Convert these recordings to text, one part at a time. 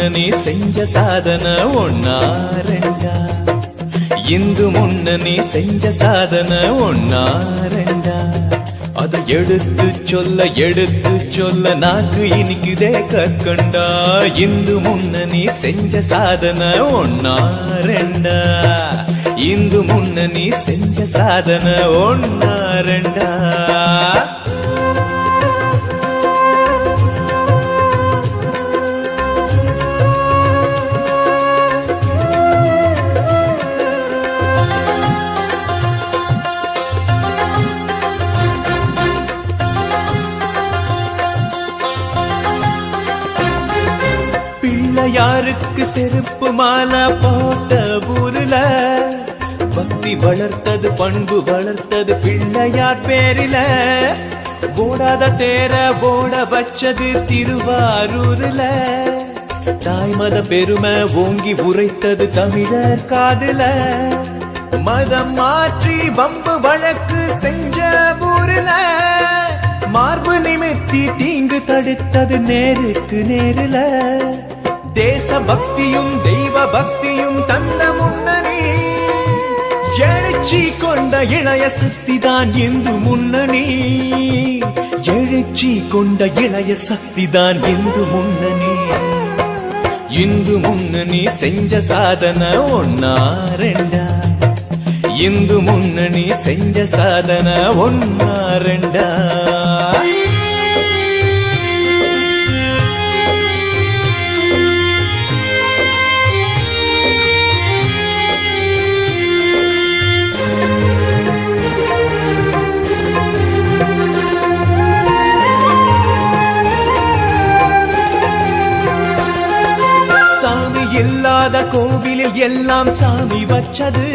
முன்னணி செஞ்ச சாதனை ஒன்னா ரெண்டா இந்து முன்னணி செஞ்ச சாதனை ஒன்னா ரெண்டா அதை எடுத்து சொல்ல எடுத்து சொல்ல நாக்கு இனிக்குதே கற்கண்டா? இந்து முன்னணி செஞ்ச சாதனை ஒன்னா ரெண்டா இந்து முன்னணி செஞ்ச சாதனை ஒன்னா ரெண்டா யாருக்கு செருப்பு மாலை போட்ட ஊருல? பக்தி வளர்த்தது பண்பு வளர்த்தது பிள்ளையார் பேரில. ஓடாத தேர ஓட வச்சது திருவாரூர்ல. தாய்மத பெருமை ஓங்கி உரைத்தது தமிழர் காதுல. மதம் மாற்றி வம்பு வழக்கு செஞ்ச ஊருல. மார்பு நிமித்தி தீங்கு தடுத்தது நேருக்கு நேருல. தேசபக்தியும் தெய்வ பக்தியும் தந்த முன்னணி எழுச்சி கொண்ட இளைய சக்திதான் இந்து முன்னணி எழுச்சி கொண்ட இளைய சக்திதான் இந்து முன்னணி இந்து முன்னணி செஞ்ச சாதனை ஒன்னா ரெண்டா இந்து முன்னணி செஞ்ச சாதனை ஒன்னா ரெண்டா இல்லாத கோவிலில் எல்லாம் சாமி வச்சது.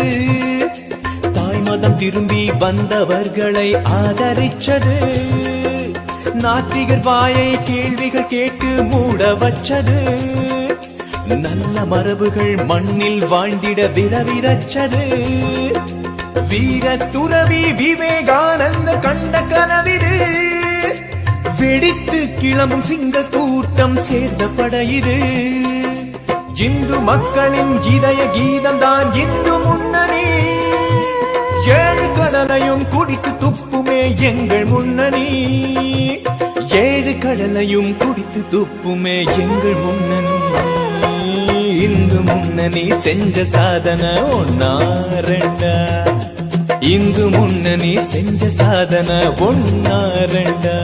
தாய் மதம் திரும்பி வந்தவர்களை ஆதரிச்சது. நாத்திகர் வாயை கேள்விகள் கேட்டு மூட வச்சது. நல்ல மரபுகள் மண்ணில் வாழ்ந்திட விரவிரச்சது வீர துறவி விவேகானந்த கண்ட கனவிது வெடித்து கிளம்பும் சிங்க கூட்டம் சேர்ந்த படையுது இந்து மக்களின் இதய கீதம் தான் இந்து முன்னணி ஏழு கடலையும் குடித்து துப்புமே எங்கள் முன்னணி ஏழு கடலையும் குடித்து துப்புமே எங்கள் முன்னணி இந்து முன்னணி செஞ்ச சாதனை ஒன்னா ரெண்டா இந்து முன்னணி செஞ்ச சாதனை ஒன்னா ரெண்டா